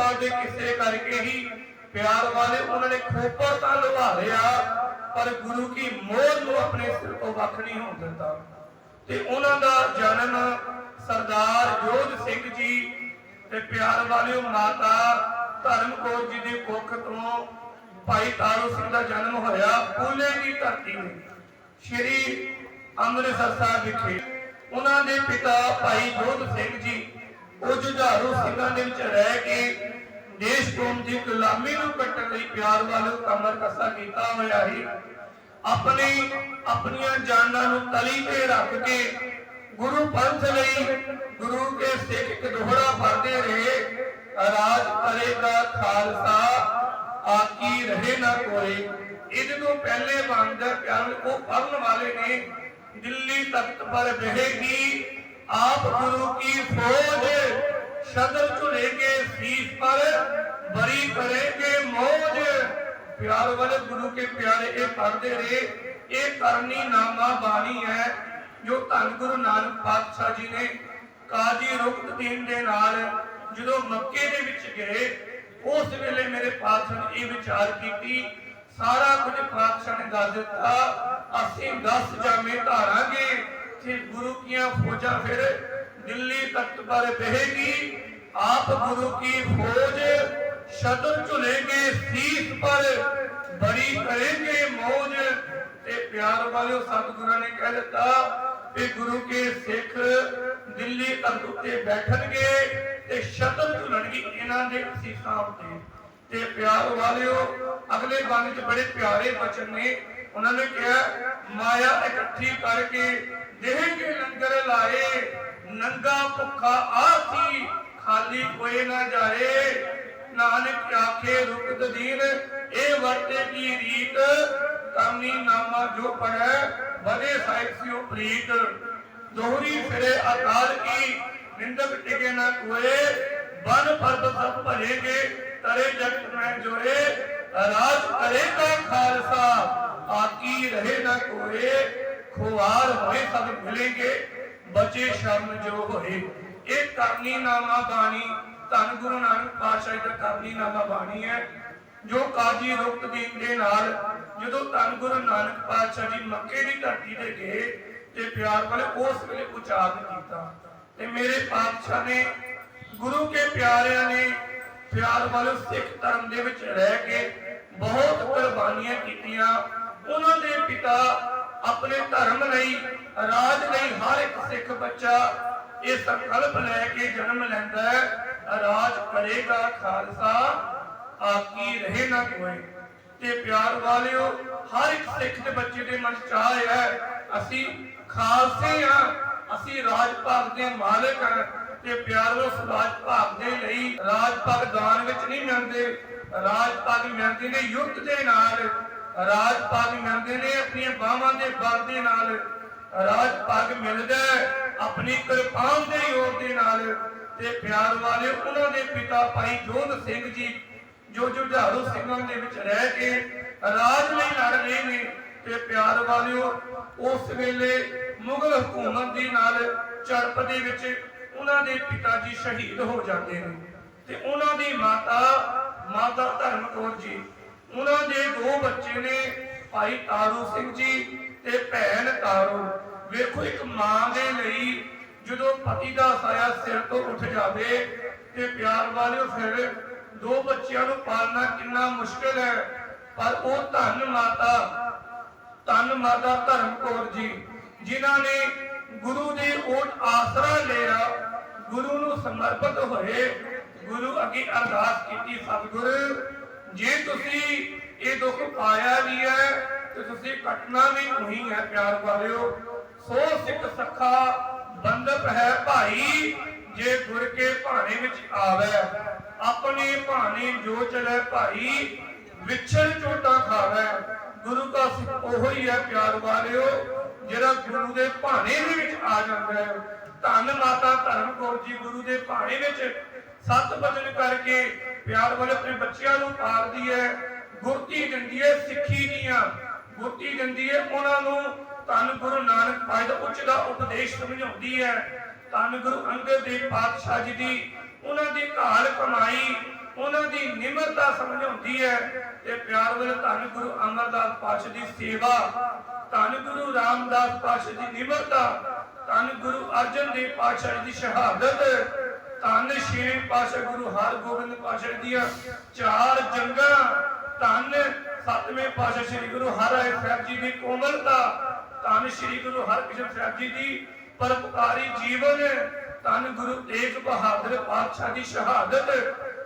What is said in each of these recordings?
ਸਾਹਿਬ ਦੇ ਕਿੱਸੇ ਕਰਕੇ ਹੀ ਪਿਆਰ ਵਾਲੇ ਉਹਨਾਂ ਨੇ ਖੋਪਰ ਤਾਂ ਲਵਾ ਲਿਆ, ਪਰ ਗੁਰੂ ਕੀ ਮੋਹ ਨੂੰ ਆਪਣੇ ਸਿਰ ਤੋਂ ਵੱਖ ਨਹੀਂ ਹੋਣ ਦਿੱਤਾ। ਤੇ ਉਹਨਾਂ ਦਾ ਜਨਮ ਸਰਦਾਰ ਜੋਧ ਸਿੰਘ ਜੀ ਤੇ ਪਿਆਰ ਵਾਲਿਓ ਮਾਤਾ ਧਰਮ ਜੀ ਦੀ ਕੁੱਖ ਤੋਂ ਭਾਈ ਤਾਰੂ ਸਿੰਘ ਦਾ ਜਨਮ ਹੋਇਆ ਪੂਲੇ ਦੀ ਧਰਤੀ ਤੇ, ਸ਼੍ਰੀ ਅੰਮ੍ਰਿਤਸਰ ਸਾਹਿਬ ਵਿਖੇ। ਉਹਨਾਂ ਦੇ ਪਿਤਾ ਭਾਈ ਜੋਧ ਸਿੰਘ ਜੀ ਉਹ ਜੁਝਾਰੂ ਸਿੰਘਾਂ ਦੇ ਵਿੱਚ ਰਹਿ ਕੇ ਦੇਸ਼ ਕੌਮ ਦੀ ਗੁਲਾਮੀ ਨੂੰ ਕੱਟਣ ਲਈ ਪਿਆਰ ਵਾਲਿਓ ਕਮਰ ਕਸਾ ਕੀਤਾ ਹੋਇਆ ਹੀ ਆਪਣੀ, ਆਪਣੀਆਂ ਜਾਨਾਂ ਨੂੰ ਤਲੀ ਤੇ ਰੱਖ ਕੇ ਗੁਰੂ ਪੰਥ ਲਈ ਗੁਰੂ ਕੇ ਸਿੱਖ ਇੱਕ ਦੋਹਰਾ ਫੜਦੇ ਰਹੇ, ਰਾਜ ਕਰੇਗਾ ਖਾਲਸਾ, ਆਕੀ ਰਹੇ ਨਾ ਕੋਈ। ਇਹਦੇ ਤੋਂ ਪਹਿਲੇ ਬੰਦ ਪਿਆਰ ਉਹ ਪੜਨ ਵਾਲੇ ਨੇ ਦਿੱਲੀ ਤਖਤ ਪਰ ਬਹਿਗੀ ਆਪ ਗੁਰੂ ਕੀ ਫੌਜ ਸ਼ਦਰ ਝੁਲੇਗੇ ਸੀਸ ਪਰ, ਬਰੀ ਕरेंगे ਮੌਜ। ਪਿਆਰ ਵਾਲੇ ਗੁਰੂ ਕੇ ਪਿਆਰੇ ਇਹ ਪੜਦੇ ਰਹੇ। ਇਹ ਕਰਨੀ ਨਾਮਾ ਬਾਣੀ ਹੈ, ਜੋ ਧੰਨ ਗੁਰੂ ਨਾਨਕ ਪਾਤਸ਼ਾਹ ਜੀ ਨੇ ਕਾਜੀ ਰੁਕਤ ਦੇ ਨਾਲ ਜਦੋਂ ਮੱਕੇ ਦੇ ਵਿੱਚ ਗਏ, ਉਸ ਵੇਲੇ ਮੇਰੇ ਪਾਤਸ਼ਾਹ ਨੇ ਇਹ ਵਿਚਾਰ ਕੀਤੀ, ਸਾਰਾ ਕੁਝ ਪਾਤਸ਼ਾਹ ਨੇ ਦੱਸ ਦਿੱਤਾ, ਅਸੀਂ 10 ਜਾਮੇ ਧਾਰਾਂਗੇ। ਤੇ ਗੁਰੂ ਕੀਆਂ ਫੌਜਾਂ ਫਿਰ ਦਿੱਲੀ ਤਖਤ ਪਰ ਬਹਿਗੀ ਆਪ ਗੁਰੂ ਕੀ ਫੌਜ ਸ਼ਤਰ ਝੁਲੇਗੇ, ਸੀਸ ਪਰ ਬੜੀ ਕरेंगे ਮੌਜ। ਤੇ ਪਿਆਰ ਵਾਲਿਓ, ਸਤਿਗੁਰਾਂ ਨੇ ਕਹਿ ਦਿੱਤਾ ਕਿ ਗੁਰੂ ਕੇ ਸਿੱਖ ਦਿੱਲੀ ਤਖਤ ਉੱਤੇ ਬੈਠਣਗੇ ਤੇ ਸ਼ਤਰ ਝੁਲਣਗੇ ਇਹਨਾਂ ਦੇ ਸੀਸਾਂ ਉੱਤੇ। ਤੇ ਪਿਆਰ ਵਾਲਿਓ, ਅਗਲੇ ਬੰਦ 'ਚ ਬੜੇ ਪਿਆਰੇ ਬਚਨ ਨੇ। ਉਹਨਾਂ ਨੇ ਕਿਹਾ, ਮਾਇਆ ਇਕੱਠੀ ਕਰਕੇ ਦੇਹ ਕੇ ਲੰਗਰ ਲਾਏ, ਨੰਗਾ ਭੁੱਖਾ ਆਸੀ, ਖਾਲੀ ਕੋਈ ਨਾ ਜਾਏ। ਨਾਨਕ ਆਖੇ ਰੁਕਤ ਦੀਨ ਇਹ ਵਰਤੇ ਕੀ ਰੀਤ? ਕਾਮੀ ਨਾਮਾ ਜੋ ਪੜੈ ਬਦੇ ਸਾਹਿਬ ਸਿਓ ਪ੍ਰੀਤ। ਦੋਹਰੀ ਫਿਰੇ ਅਕਾਲ ਕੀ, ਨਿੰਦਕ ਟਿਕੇ ਨਾ ਕੋਏ। ਬਨ ਫਰਦ ਸਭ ਭਰੇਗੇ, ਤਰੇ ਜਗਤ ਮੈਂ ਜੋਏ। ਰਾਜ ਕਰੇਗਾ ਖਾਲਸਾ, ਆਕੀ ਰਹੇ ਨਾ ਕੋਏ। ਖੁਆਰ ਹੋਏ ਸਭ ਮਿਲेंगे ਬਚੇ ਸ਼ਰਮ ਜੋ ਹੋਏ। ਇਹ ਕਰਨੀ ਨਾਮਾ ਬਾਣੀ, ਧੰਨ ਗੁਰੂ ਨਾਨਕ ਪਾਤਸ਼ਾਹ ਦਾ ਕਰਨੀ ਨਾਮਾ ਬਾਣੀ ਹੈ, ਜੋ ਕਾਜੀ ਰੁਕਤ ਦੇ ਨਾਲ ਜਦੋਂ ਧੰਨ ਗੁਰੂ ਨਾਨਕ ਪਾਤਸ਼ਾਹ ਜੀ ਮੱਕੇ ਦੀ ਧਰਤੀ ਤੇ ਗਏ ਤੇ ਪਿਆਰ ਵਾਲੇ ਉਸ ਵੇਲੇ ਉਚਾਰਨ ਕੀਤਾ। ਤੇ ਮੇਰੇ ਪਾਤਸ਼ਾਹ ਨੇ, ਗੁਰੂ ਕੇ ਪਿਆਰਿਆਂ ਨੇ ਪਿਆਰ ਵਾਲੇ ਸਿੱਖ ਧਰਮ ਦੇ ਵਿੱਚ ਰਹਿ ਕੇ ਬਹੁਤ ਕੁਰਬਾਨੀਆਂ ਕੀਤੀਆਂ। ਉਹਨਾਂ ਦੇ ਪਿਤਾ ਆਪਣੇ ਧਰਮ ਲਈ, ਰਾਜ ਲਈ ਹਰ ਇੱਕ ਸਿੱਖ ਬੱਚਾ ਇਹ ਸੰਕਲਪ ਲੈ ਕੇ ਜਨਮ ਲੈਂਦਾ ਹੈ। ਰਾਜ ਕਰੇਗਾ ਖਾਲਸਾ, ਆਕੀ ਰਹੇ ਨਾ ਕੋਈ ਤੇ ਪਿਆਰ ਵਾਲਿਓ, ਹਰ ਇੱਕ ਸਿੱਖ ਦੇ ਬੱਚੇ ਦੇ ਮਨ ਚਾਹ ਹੈ, ਅਸੀਂ ਖਾਲਸੇ ਆ ਅਸੀਂ ਰਾਜ ਭਾਗ ਦੇ ਮਾਲਕ ਹਾਂ। ਤੇ ਪਿਆਰੋ ਰਾਜ ਭਾਗ ਦੇ ਲਈ ਰਾਜ ਭਾਗ ਦਾਨ ਵਿੱਚ ਨਹੀਂ ਮਿਲਦੇ। ਰਾਜ ਭਾਗ ਮਿਲਦੇ ਨੇ ਯੁੱਧ ਦੇ ਨਾਲ ਰਾਜ ਭਾਗ ਮਿਲਦੇ ਨੇ, ਆਪਣੀਆਂ ਬਾਹਾਂ ਦੇ ਬਲ ਦੇ ਨਾਲ। ਰਾਜ ਭਾਗ ਮਿਲਦਾ ਆਪਣੀ ਕਿਰਪਾਨ ਦੇ ਯੋਗ ਦੇ ਨਾਲ। ਤੇ ਪਿਆਰ ਵਾਲੇ ਉਹਨਾਂ ਦੇ ਪਿਤਾ ਭਾਈ ਜੋਧ ਸਿੰਘ ਜੀ, ਜੋ ਜੁਝਾਰੂ ਸਿੰਘਾਂ ਦੇ ਵਿੱਚ ਰਹਿ ਕੇ ਰਾਜ ਲਈ ਲੜ ਰਹੇ ਨੇ, ਤੇ ਪਿਆਰ ਵਾਲਿਓ, ਉਸ ਵੇਲੇ ਮੁਗਲ ਹਕੂਮਤ ਦੇ ਨਾਲ ਚੜਪ ਦੇ ਵਿੱਚ ਉਹਨਾਂ ਦੇ ਪਿਤਾ ਜੀ ਸ਼ਹੀਦ ਹੋ ਜਾਂਦੇ ਨੇ। ਤੇ ਉਹਨਾਂ ਦੀ ਮਾਤਾ ਮਾਤਾ ਧਰਮ ਕੌਰ ਜੀ ਉਹਨਾਂ ਦੇ ਦੋ ਬੱਚੇ ਨੇ, ਭਾਈ ਤਾਰੂ ਸਿੰਘ ਜੀ ਤੇ ਭੈਣ ਤਾਰੂ। ਵੇਖੋ, ਇੱਕ ਮਾਂ ਦੇ ਲਈ ਜਦੋਂ ਪਤੀ ਦਾ ਸਾਇਆ ਸਿਰ ਤੋਂ ਉੱਠ ਜਾਵੇ ਤੇ ਪਿਆਰ ਵਾਲਿਓ, ਫਿਰ ਦੋ ਬੱਚਿਆਂ ਨੂੰ ਪਾਲਣਾ ਕਿੰਨਾ ਮੁਸ਼ਕਲ ਹੈ। ਪਰ ਉਹ ਧੰਨ ਮਾਤਾ ਧੰਨ ਮਾਤਾ ਧਰਮ ਕੌਰ ਜੀ, ਜਿਨ੍ਹਾਂ ਨੇ ਗੁਰੂ ਦੇ ਓਟ ਆਸਰਾ ਲਿਆ, ਗੁਰੂ ਨੂੰ ਸਮਰਪਿਤ ਹੋਏ, ਗੁਰੂ ਅੱਗੇ ਅਰਦਾਸ ਕੀਤੀ, ਸਤਿਗੁਰ ਜੇ ਤੁਸੀਂ ਇਹ ਦੁੱਖ ਪਾਇਆ ਵੀ ਹੈ, ਤੇ ਤੁਸੀਂ ਕੱਟਣਾ ਵੀ ਨਹੀਂ ਹੈ, ਪਿਆਰ ਵਾਲਿਓ। ਸੋ ਸਿੱਖ ਸਖਾ ਬੰਦਪ ਹੈ ਭਾਈ, ਜੇ ਗੁਰ ਕੇ ਭਾਣੇ ਵਿੱਚ ਆਵੇ। ਆਪਣੇ ਭਾਣੇ ਜੋ ਚਲੇ ਭਾਈ, ਵਿਛੜ ਝੋਟਾ ਖਾਵੇ। ਗੁਰੂ ਦਾ ਸਿੱਖ ਉਹੋ ਹੀ ਹੈ, ਪਿਆਰ ਵਾਲਿਓ, ਜਿਹੜਾ ਗੁਰੂ ਦੇ ਭਾਣੇ ਦੇ ਵਿੱਚ ਆ ਜਾਂਦਾ ਹੈ। ਧੰਨ ਮਾਤਾ ਧਰਮ ਕੌਰ ਜੀ ਗੁਰੂ ਦੇ ਭਾਣੇ ਵਿੱਚ ਸੱਤ ਵਜਨ ਕਰਕੇ ਪਿਆਰ ਵਾਲੇ ਆਪਣੇ ਬੱਚਿਆਂ ਨੂੰ ਪਾਲਦੀ ਹੈ ਗੁਰਤੀ ਦਿੰਦੀ ਹੈ, ਸਿੱਖੀ ਦੀਆਂ ਗੁਰਤੀ ਦਿੰਦੀ ਹੈ, ਉਹਨਾਂ ਨੂੰ ਧੰਨ ਗੁਰੂ ਨਾਨਕ ਪਾਤਸ਼ਾਹ ਉੱਚ ਦਾ ਉਪਦੇਸ਼ ਸਮਝਾਉਂਦੀ ਹੈ। ਧੰਨ ਗੁਰੂ ਅੰਗਦ ਦੇਵ ਪਾਤਸ਼ਾਹ ਜੀ ਦੀ ਉਹਨਾਂ ਦੀ ਘਾਲ ਕਮਾਈ, ਉਹਨਾਂ ਦੀ ਨਿਮਰਤਾ ਸਮਝਾਉਂਦੀ ਹੈ ਤੇ ਪਿਆਰ ਵਾਲੇ ਧੰਨ ਗੁਰੂ ਅਮਰਦਾਸ ਪਾਤਸ਼ਾਹ ਦੀ ਸੇਵਾ, ਧੰਨ ਗੁਰੂ ਰਾਮਦਾਸ ਪਾਤਸ਼ਾਹ ਦੀ ਨਿਮਰਤਾ, ਧੰਨ ਗੁਰੂ ਅਰਜਨ ਦੇਵ ਪਾਤਸ਼ਾਹ ਜੀ ਦੀ ਸ਼ਹਾਦਤ ਧੰਨ ਛੇਵੇਂ ਪਾਤਸ਼ਾਹ ਗੁਰੂ ਹਰਗੋਬਿੰਦ ਪਾਤਸ਼ਾਹ ਦੀਆਂ ਚਾਰ ਜੰਗਾਂ, ਧੰਨ ਸੱਤਵੇਂ ਪਾਤਸ਼ਾਹ ਸ੍ਰੀ ਗੁਰੂ ਹਰਿ ਸਾਹਿਬ ਜੀ ਦੀ ਕੋਮਲਤਾ, ਧੰਨ ਸ੍ਰੀ ਗੁਰੂ ਹਰਕ੍ਰਿਸ਼ਨ ਸਾਹਿਬ ਜੀ ਦੀ ਪਰਪਕਾਰੀ ਜੀਵਨ, ਧੰਨ ਗੁਰੂ ਤੇਗ ਬਹਾਦਰ ਪਾਤਸ਼ਾਹ ਦੀ ਸ਼ਹਾਦਤ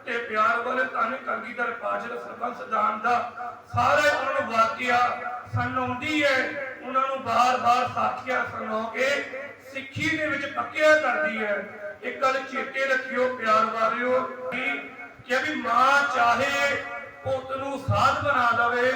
ਤੇ ਪਿਆਰ ਵਾਲੇ ਧੰਨ ਕਲਗੀਧਰ ਪਾਤਸ਼ਾਹ ਦਾ ਸਰਬੰਸ ਦਾਨ ਦਾ ਸਾਰੇ ਉਹਨਾਂ ਨੂੰ ਵਾਕਿਆ ਸੁਣਾਉਂਦੀ ਹੈ। ਉਹਨਾਂ ਨੂੰ ਬਾਰ-ਬਾਰ ਸਾਖੀਆਂ ਸੁਣਾ ਕੇ ਸਿੱਖੀ ਦੇ ਵਿੱਚ ਪੱਕਿਆ ਕਰਦੀ ਹੈ। ਇੱਕ ਗੱਲ ਚੇਤੇ ਰੱਖਿਓ, ਪਿਆਰ ਵਾਲਿਓ, ਕਿ ਵੀ ਮਾਂ ਚਾਹੇ ਪੁੱਤ ਨੂੰ ਸਾਧ ਬਣਾ ਦਵੇ,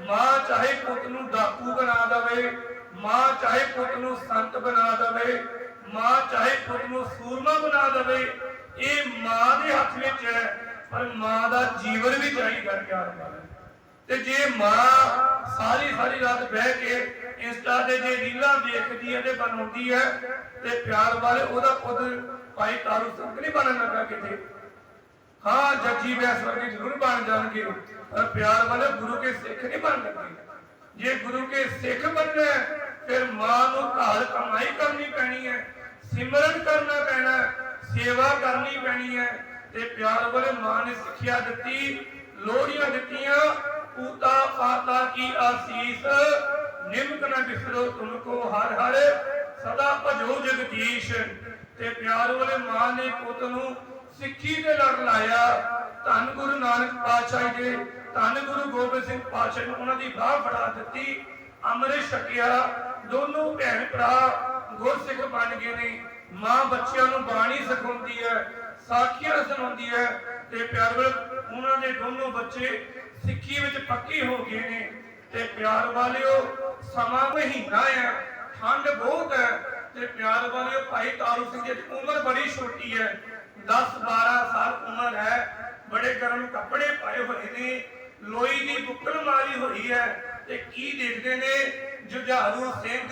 ਮਾਂ ਚਾਹੇ ਪੁੱਤ ਨੂੰ ਡਾਕੂ ਬਣਾ ਦਵੇ, ਮਾਂ ਚਾਹੇ ਪੁੱਤ ਨੂੰ ਸੰਤ ਬਣਾ ਦਵੇ, ਮਾਂ ਚਾਹੇ ਪੁੱਤ ਨੂੰ ਸੂਰਮਾ ਬਣਾ ਦਵੇ, ਇਹ ਮਾਂ ਦੇ ਹੱਥ ਵਿੱਚ ਹੈ, ਪਰ ਮਾਂ ਦਾ ਜੀਵਨ ਵੀ ਚਾਹੀਦਾ ਪਿਆਰ ਵਾਲਿਓ। ਤੇ ਜੇ ਮਾਂ ਸਾਰੀ ਸਾਰੀ ਰਾਤ ਬਹਿ ਕੇ ਇੰਸਟਾ ਤੇ ਜੇ ਰੀਲਾਂ ਦੇਖਦੀ ਹੈ ਤੇ ਬਣਾਉਂਦੀ ਹੈ ਤੇ ਪਿਆਰ ਵਾਲੇ ਉਹਦਾ ਪੁੱਤ ਭਾਈ ਤਾਰੂ ਸਿੰਘ ਨਹੀਂ ਬਣਨ ਲੱਗਾ ਕਿਤੇ। ਹਾਂ ਜੱਜੀ ਵੈਸ ਵਰਗੇ ਜ਼ਰੂਰ ਬਣ ਜਾਣਗੇ ਪਰ ਪਿਆਰ ਵਾਲੇ ਗੁਰੂ ਕੇ ਸਿੱਖ ਨਹੀਂ ਬਣ ਲੱਗੇ। ਜੇ ਗੁਰੂ ਕੇ ਸਿੱਖ ਬਣਨਾ ਹੈ, ਫਿਰ ਮਾਂ ਨੂੰ ਘਰ ਕਮਾਈ ਕਰਨੀ ਪੈਣੀ ਹੈ ਸਿਮਰਨ ਕਰਨਾ ਪੈਣਾ ਸੇਵਾ ਕਰਨੀ ਪੈਣੀ ਹੈ ਤੇ ਪਿਆਰ ਵਾਲੇ ਮਾਂ ਨੇ ਸਿੱਖਿਆ ਦਿੱਤੀ ਲੋੜੀਆਂ ਦਿੱਤੀਆਂ ਪੂਤਾ ਪਾਤਾ ਕੀ ਆਸੀਸ ਨਿਮਕ ਨਾ ਬਿਸਰੋ ਤੁਮ ਕੋ ਹਰ ਹਰ, ਸਦਾ ਭਜੋ ਜਗਦੀਸ਼। ਤੇ ਪਿਆਰ ਵਾਲੇ ਮਾਂ ਨੇ ਪੁੱਤ ਨੂੰ ਸਿੱਖੀ ਦੇ ਲੜ ਲਾਇਆ। ਧੰਨ ਗੁਰੂ ਨਾਨਕ ਪਾਤਸ਼ਾਹ ਜੀ ਧੰਨ ਗੁਰੂ ਗੋਬਿੰਦ ਸਿੰਘ ਪਾਤਸ਼ਾਹ ਨੂੰ ਉਹਨਾਂ ਦੀ ਬਾਹ ਫੜਾ ਦਿੱਤੀ। ਅੰਮ੍ਰਿਤ ਛਕਿਆ, ਦੋਨੋਂ ਭੈਣ ਭਰਾ ਗੁਰਸਿੱਖ ਬਣ ਗਏ ਨੇ। ਮਾਂ ਬੱਚਿਆਂ ਨੂੰ ਬਾਣੀ ਸਿਖਾਉਂਦੀ ਹੈ, ਸਾਖੀਆਂ ਸੁਣਾਉਂਦੀ ਹੈ। ਤੇ ਪਿਆਰ ਵਾਲੇ, ਉਹਨਾਂ ਦੇ ਦੋਨੋਂ ਬੱਚੇ ਸਿੱਖੀ ਵਿੱਚ ਪੱਕੇ ਹੋ ਗਏ ਨੇ। ਤੇ ਪਿਆਰ ਵਾਲਿਓ ਸਮਾਂ ਮਹੀਨਾ ਹੈ ਠੰਡ ਬਹੁਤ ਹੈ ਤੇ ਪਿਆਰ ਵਾਲਿਓ ਭਾਈ ਤਾਰੂ ਸਿੰਘ ਦੀ ਉਮਰ ਬੜੀ ਛੋਟੀ ਹੈ 10 12 ਸਾਲ ਉਮਰ ਹੈ, ਬੜੇ ਗਰਮ ਕੱਪੜੇ ਪਾਏ ਹੋਏ ਨੇ, ਲੋਈ ਦੀ ਬੁੱਕਲ ਮਾਰੀ ਹੋਈ ਹੈ, ਤੇ ਕੀ ਦੇਖਦੇ ਨੇ, ਜੁਝਾਰੂ ਸਿੰਘ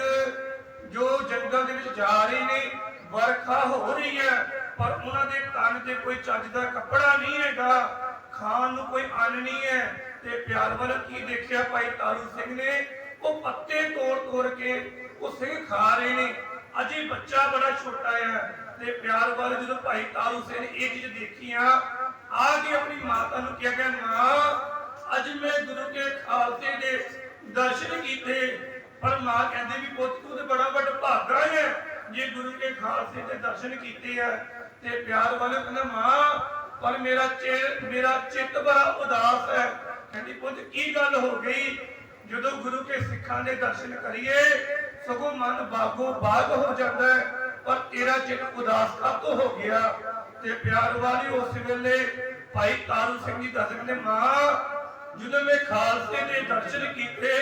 ਜੋ ਜੰਗਲ ਦੇ ਵਿੱਚ ਜਾ ਰਹੇ ਨੇ, ਵਰਖਾ ਹੋ ਰਹੀ ਹੈ, ਪਰ ਉਹਨਾਂ ਦੇ ਤਨ ਤੇ ਕੋਈ ਚੱਜ ਦਾ ਕੱਪੜਾ ਨਹੀਂ ਹੈਗਾ, ਖਾਣ ਨੂੰ ਕੋਈ ਅੰਨ ਨਹੀਂ ਹੈ, ਤੇ ਪਿਆਰ ਵਾਲਾ ਕੀ ਦੇਖਿਆ ਭਾਈ ਤਾਰੂ ਸਿੰਘ ਨੇ? ਉਹ ਪੱਤੇ ਤੋੜ ਤੋੜ ਕੇ ਉਹ ਸਿੰਘ ਖਾ ਰਹੇ ਨੇ। ਅਜੇ ਬੱਚਾ ਬੜਾ ਛੋਟਾ ਹੈ ਤੇ ਪਿਆਰ ਵਾਲੇ ਜਦੋਂ ਭਾਈ ਤਾਰੂ ਸਿੰਘ ਇਹ ਚੀਜ਼ ਦੇਖੀਆਂ ਆ ਕੇ ਆਪਣੀ ਮਾਤਾ ਨੂੰ ਕਿਹਾ ਕਿ ਮਾਂ, ਅੱਜ ਮੈਂ ਗੁਰੂ ਕੇ ਖਾਲਸੇ ਦੇ ਦਰਸ਼ਨ ਕੀਤੇ, ਪਰ ਮਾਂ ਕਹਿੰਦੀ ਵੀ ਪੁੱਤ, ਤੂੰ ਤੇ ਬੜਾ ਵੱਡਾ ਭਾਗਾ ਹੈ ਜੇ ਗੁਰੂ ਕੇ ਖਾਲਸੇ ਦੇ ਦਰਸ਼ਨ ਕੀਤੇ ਆ ਤੇ ਪਿਆਰ ਵਾਲੇ ਕਹਿੰਦਾ, ਮਾਂ, ਪਰ ਮੇਰਾ ਚੇ, ਮੇਰਾ ਚਿੱਤ ਬੜਾ ਉਦਾਸ ਹੈ। ਕਹਿੰਦੀ, ਪੁੱਤ, ਕੀ ਗੱਲ ਹੋ ਗਈ? ਜਦੋਂ ਗੁਰੂ ਕੇ ਸਿੱਖਾਂ ਦੇ ਦਰਸ਼ਨ ਕਰੀਏ, ਸਗੋਂ ਮਨ ਬਾਗੋ ਬਾਗ ਹੋ ਜਾਂਦਾ ਹੈ। ਪਰ ਤੇਰਾ ਚਿੱਤ ਉਦਾਸ ਕਾਤੋਂ ਹੋ ਗਿਆ? ਤੇ ਪਿਆਰ ਵਾਲੀ ਉਸ ਵੇਲੇ ਭਾਈ ਤਾਰੂ ਸਿੰਘ ਜੀ ਦੱਸਦੇ ਨੇ, ਮਾਂ, ਜਦੋਂ ਮੈਂ ਖਾਲਸੇ ਦੇ ਦਰਸ਼ਨ ਕੀਤੇ,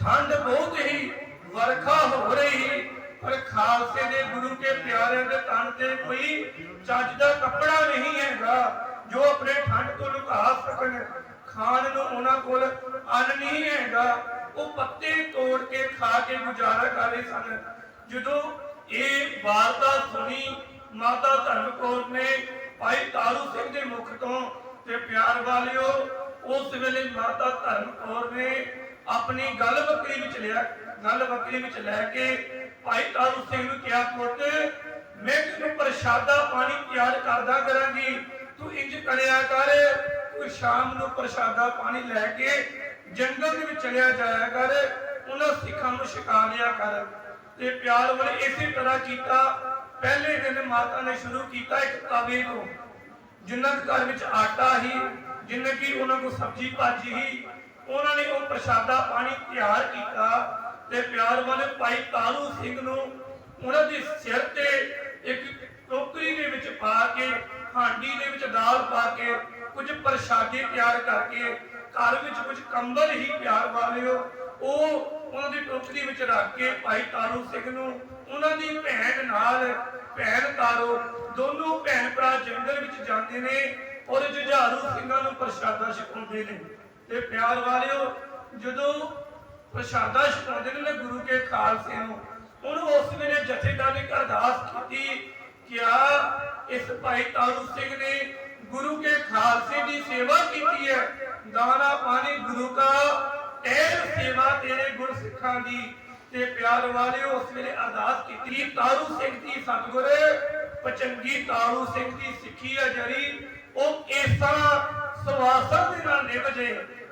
ਠੰਡ ਬਹੁਤ ਹੀ ਵਰਖਾ ਹੋ ਰਹੀ ਪਰ ਖਾਲਸੇ ਦੇ ਗੁਰੂ ਕੇ ਪਿਆਰਿਆਂ ਦੇ ਤਨ ਤੇ ਕੋਈ ਚੱਜ ਦਾ ਕੱਪੜਾ ਨਹੀਂ ਹੈਗਾ, ਜੋ ਆਪਣੇ ਠੰਡ ਤੋਂ ਲੁਕਾ ਸਕਣ। ਖਾਣ ਨੂੰ ਉਹਨਾਂ ਕੋਲ ਅੰਨ ਨਹੀਂ ਹੈਗਾ। ਉਹ ਪੱਤੇ ਤੋੜ ਕੇ ਖਾ ਕੇ ਗੁਜ਼ਾਰਾ ਕਰ ਰਹੇ ਸਨ। ਜਦੋਂ ਇਹ ਵਾਰਤਾ ਸੁਣੀ, ਮਾਤਾ ਧਰਮ ਨੇ ਭਾਈ ਤਾਰੂ ਸਿੰਘ ਦੇ ਮੁਖ ਤੋਂ ਤੇ ਪਿਆਰ ਵਾਲਿਓ, ਉਸ ਵੇਲੇ ਮਾਤਾ ਧਰਮ ਨੇ ਆਪਣੀ ਗੱਲ ਬੱਕਰੀ ਵਿੱਚ ਲਿਆ, ਗੱਲ ਬੱਕਰੀ ਵਿੱਚ ਲੈ ਕੇ ਭਾਈ ਤਾਰੂ ਸਿੰਘ ਨੂੰ ਕਿਹਾ, ਪੁੱਤ, ਮੈਂ ਤੈਨੂੰ ਪ੍ਰਸ਼ਾਦਾ ਪਾਣੀ ਤਿਆਰ ਕਰਦਾ ਕਰਾਂਗੀ। ਤੂੰ ਇੰਜ ਕਰਿਆ ਕਰ, ਤੂੰ ਸ਼ਾਮ ਨੂੰ ਪ੍ਰਸ਼ਾਦਾ ਪਾਣੀ ਲੈ ਕੇ ਜੰਗਲ ਦੇ ਵਿੱਚ ਚਲਿਆ ਜਾਇਆ ਕਰ, ਉਹਨਾਂ ਸਿੱਖਾਂ ਨੂੰ ਛਕਾ ਕਰ। ਤੇ ਪਿਆਰ ਵਾਲੇ ਇਸੇ ਤਰ੍ਹਾਂ ਕੀਤਾ। ਪਹਿਲੇ ਦਿਨ ਮਾਤਾ ਨੇ ਸ਼ੁਰੂ ਕੀਤਾ ਇੱਕ ਤਵੇ ਤੋਂ ਜਿਨ੍ਹਾਂ ਦੇ ਘਰ ਵਿੱਚ ਆਟਾ ਹੀ, ਜਿੰਨੇ ਕੀ ਉਹਨਾਂ ਕੋਲ ਸਬਜ਼ੀ ਭਾਜੀ ਹੀ, ਉਹਨਾਂ ਨੇ ਉਹ ਪ੍ਰਸ਼ਾਦਾ ਪਾਣੀ ਤਿਆਰ ਕੀਤਾ। ਤੇ ਪਿਆਰ ਵਾਲੇ ਭਾਈ ਤਾਰੂ ਸਿੰਘ ਨੂੰ ਉਹਨਾਂ ਦੇ ਸਿਰ ਤੇ ਇੱਕ ਟੋਕਰੀ ਦੇ ਵਿੱਚ ਪਾ ਕੇ, ਹਾਂਡੀ ਦੇ ਵਿੱਚ ਦਾਲ ਪਾ ਕੇ, ਕੁਝ ਪ੍ਰਸ਼ਾਦੇ ਤਿਆਰ ਕਰਕੇ ਘਰ ਵਿੱਚ ਕੁਝ ਕੰਬਲ ਹੀ ਪਿਆਰ ਵਾਲਿਓ ਉਹ ਉਹਨਾਂ ਦੀ ਟੋਕਰੀ ਵਿੱਚ ਰੱਖ ਕੇ ਭਾਈ ਤਾਰੂ ਸਿੰਘ ਨੂੰ, ਉਹਨਾਂ ਦੀ ਭੈਣ ਨਾਲ ਭੈਣ ਤਾਰੋ, ਦੋਨੋਂ ਭੈਣ ਭਰਾ ਜੰਗਲ ਵਿੱਚ ਜਾਂਦੇ ਨੇ ਔਰ ਜੁਝਾਰੂ ਸਿੰਘਾਂ ਨੂੰ ਪ੍ਰਸ਼ਾਦਾ ਛਕਾਉਂਦੇ ਨੇ। ਤੇ ਪਿਆਰ ਵਾਲਿਓ, ਜਦੋਂ ਪ੍ਰਸ਼ਾਦਾ ਛਕਾਉਂਦੇ ਨੇ ਗੁਰੂ ਕੇ ਖਾਲਸੇ ਨੂੰ, ਉਹਨੂੰ ਉਸ ਵੇਲੇ ਜਥੇਦਾਰ ਨੇ ਅਰਦਾਸ ਕੀਤੀ ਕਿਆ ਇਸ ਭਾਈ ਤਾਰੂ ਸਿੰਘ ਨੇ ਗੁਰੂ ਕੇ ਖਾਲਸੇ ਦੀ ਸੇਵਾ ਕੀਤੀ ਹੈ। ਦਾਣਾ ਪਾਣੀ ਗੁਰੂ ਕਾ ਤੇਲ ਸੇਵਾ ਤੇਰੇ ਗੁਰ ਸਿੱਖਾਂ ਦੀ। ਤੇ ਪਿਆਰ ਵਾਲਿਓ, ਉਸ ਵੇਲੇ ਅਰਦਾਸ ਕੀਤੀ, ਤਾਰੂ ਸਿੰਘ ਦੀ ਸਤਿਗੁਰ, ਪਚੰਗੀ ਤਾਰੂ ਸਿੰਘ ਦੀ ਸਿੱਖੀ ਹੈ ਜਰੀ। ਉਹ ਕੇਸਾਂ ਸਵਾਸਨ ਦੇ ਨਾਲ ਨਿਭ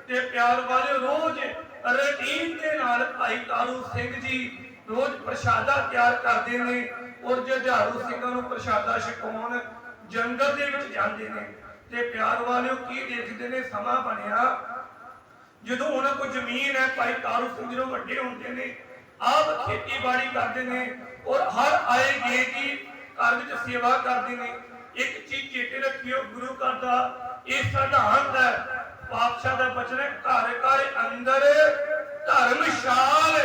ਤੇ ਪਿਆਰ ਵਾਲਿਓ, ਰੋਜ਼ ਰੁਟੀਨ ਦੇ ਨਾਲ ਭਾਈ ਤਾਰੂ ਸਿੰਘ ਜੀ ਰੋਜ਼ ਪ੍ਰਸ਼ਾਦਾ ਤਿਆਰ ਕਰਦੇ ਨੇ। ਔਰ ਜੁਝਾਰੂ ਸਿੰਘਾਂ ਨੂੰ ਪ੍ਰਸ਼ਾਦਾ ਛਕਾਉਣ ਜੰਗਲ ਦੇ ਵਿੱਚ ਜਾਂਦੇ ਨੇ। ਤੇ ਪਿਆਰ ਵਾਲਿਓ ਕੀ ਦੇਖਦੇ ਨੇ? ਸਮਾਂ ਬਣਿਆ। ਜਦੋਂ ਉਹਨਾਂ ਕੋਲ ਜ਼ਮੀਨ ਹੈ, ਭਾਈ ਤਾਰੂ ਸਿੰਘ ਜਦੋਂ ਵੱਡੇ ਹੁੰਦੇ ਨੇ, ਆਪ ਖੇਤੀਬਾੜੀ ਕਰਦੇ ਨੇ ਔਰ ਹਰ ਆਏ ਗਏ ਦੀ ਘਰ ਵਿੱਚ ਸੇਵਾ ਕਰਦੇ ਨੇ। ਇੱਕ ਚੀਜ਼ ਚੇਤੇ ਰੱਖਿਓ, ਗੁਰੂ ਘਰ ਦਾ ਇਹ ਸਿਧਾਂਤ ਹੈ, ਪਾਤਸ਼ਾਹ ਦਾ ਬਚਨ ਹੈ, ਘਰ ਘਰ ਅੰਦਰ ਧਰਮਸ਼ਾਲ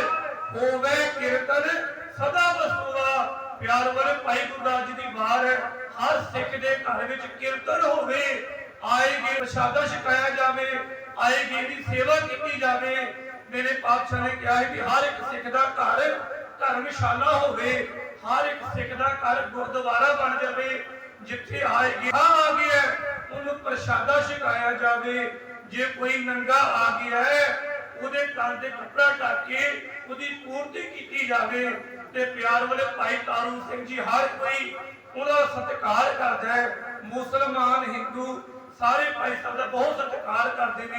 ਹੋਵੇ ਕੀਰਤਨ ਸਦਾ ਵਸੂਆ ਪਿਆਰ ਵਾਲੇ ਭਾਈ ਗੁਰਦਾਸ ਜੀ ਦੀ ਬਾਹਰ ਹੈ ਹਰ ਸਿੱਖ ਦੇ ਘਰ ਵਿੱਚ ਕੀਰਤਨ ਹੋਵੇ ਆਏ ਪ੍ਰਸ਼ਾਦਾ ਛਕਾਇਆ ਜਾਵੇ ਆਏ ਦੀ ਸੇਵਾ ਕੀਤੀ ਜਾਵੇ, ਮੇਰੇ ਪਾਤਸ਼ਾਹ ਨੇ ਕਿਹਾ ਹੈ ਕਿ ਹਰ ਇੱਕ ਸਿੱਖ ਦਾ ਘਰ ਧਰਮਸ਼ਾਲਾ ਹੋਵੇ, ਹਰ ਇੱਕ ਸਿੱਖ ਦਾ ਘਰ ਗੁਰਦੁਆਰਾ ਬਣ ਜਾਵੇ, ਜਿੱਥੇ ਆਏ ਗਿਆ ਆ ਗਿਆ ਉਹਨੂੰ ਪ੍ਰਸ਼ਾਦਾ ਛਕਾਇਆ ਜਾਵੇ, ਜੇ ਕੋਈ ਨੰਗਾ ਆ ਗਿਆ ਹੈ, ਉਹਦੇ ਕੰਨ ਤੇ ਕੱਪੜਾ ਢੱਕ ਕੇ ਉਹਦੀ ਪੂਰਤੀ ਕੀਤੀ ਜਾਵੇ, ਤੇ ਪਿਆਰ ਵਾਲੇ ਭਾਈ ਤਾਰੂ ਸਿੰਘ ਜੀ, ਹਰ ਕੋਈ ਉਹਦਾ ਸਤਿਕਾਰ ਕਰਦਾ ਹੈ ਮੁਸਲਮਾਨ ਹਿੰਦੂ ਸਾਰੇ ਭਾਈ ਸਾਹਿਬ ਦਾ ਬਹੁਤ ਸਤਿਕਾਰ ਕਰਦੇ ਨੇ।